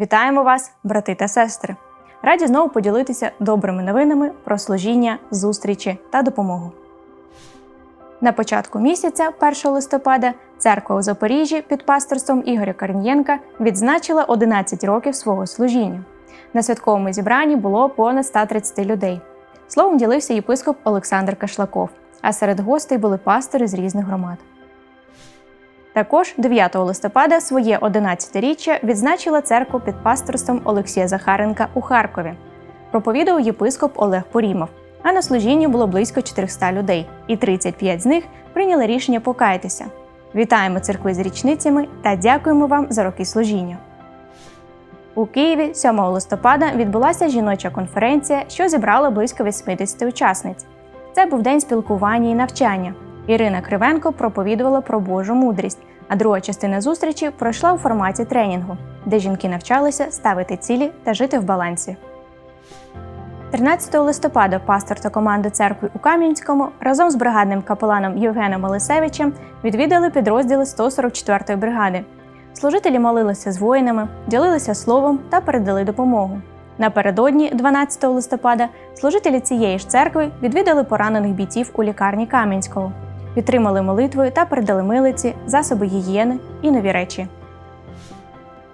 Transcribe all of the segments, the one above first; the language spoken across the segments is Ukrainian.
Вітаємо вас, брати та сестри! Раді знову поділитися добрими новинами про служіння, зустрічі та допомогу. На початку місяця, 1 листопада, церква у Запоріжжі під пасторством Ігоря Корнієнка відзначила 11 років свого служіння. На святковому зібранні було понад 130 людей. Словом ділився єпископ Олександр Кашлаков, а серед гостей були пастори з різних громад. Також 9 листопада своє 11-річчя відзначила церква під пасторством Олексія Захаренка у Харкові. Проповідав єпископ Олег Порімов, а на служінні було близько 400 людей, і 35 з них прийняли рішення покаятися. Вітаємо церкви з річницями та дякуємо вам за роки служіння. У Києві 7 листопада відбулася жіноча конференція, що зібрала близько 80 учасниць. Це був день спілкування і навчання. Ірина Кривенко проповідувала про Божу мудрість, а друга частина зустрічі пройшла у форматі тренінгу, де жінки навчалися ставити цілі та жити в балансі. 13 листопада пастор та команда церкви у Кам'янському разом з бригадним капеланом Євгеном Олесевичем відвідали підрозділи 144-ї бригади. Служителі молилися з воїнами, ділилися словом та передали допомогу. Напередодні, 12 листопада, служителі цієї ж церкви відвідали поранених бійців у лікарні Кам'янського, підтримали молитвою та передали милиці, засоби гігієни і нові речі.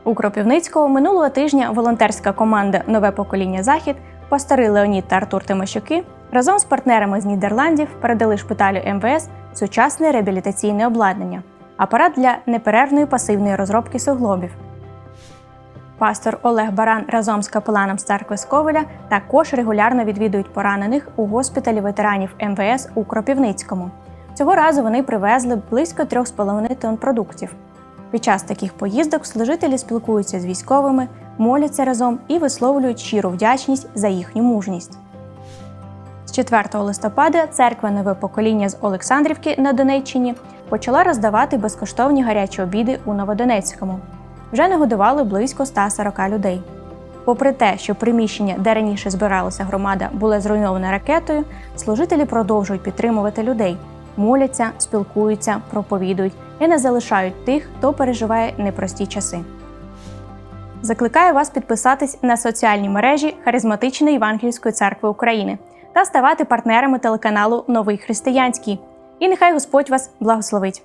У Кропивницького минулого тижня волонтерська команда Нове покоління Захід, пастори Леонід та Артур Тимощуки разом з партнерами з Нідерландів передали шпиталю МВС сучасне реабілітаційне обладнання, апарат для неперервної пасивної розробки суглобів. Пастор Олег Баран разом з капеланом з церкви Сковеля також регулярно відвідують поранених у госпіталі ветеранів МВС у Кропивницькому. Цього разу вони привезли близько 3,5 тонн продуктів. Під час таких поїздок служителі спілкуються з військовими, моляться разом і висловлюють щиру вдячність за їхню мужність. З 4 листопада церква Нове покоління з Олександрівки на Донеччині почала роздавати безкоштовні гарячі обіди у Новодонецькому. Вже нагодували близько 140 людей. Попри те, що приміщення, де раніше збиралася громада, було зруйноване ракетою, служителі продовжують підтримувати людей, моляться, спілкуються, проповідують і не залишають тих, хто переживає непрості часи. Закликаю вас підписатись на соціальні мережі Харизматичної Євангельської церкви України та ставати партнерами телеканалу Новий Християнський. І нехай Господь вас благословить!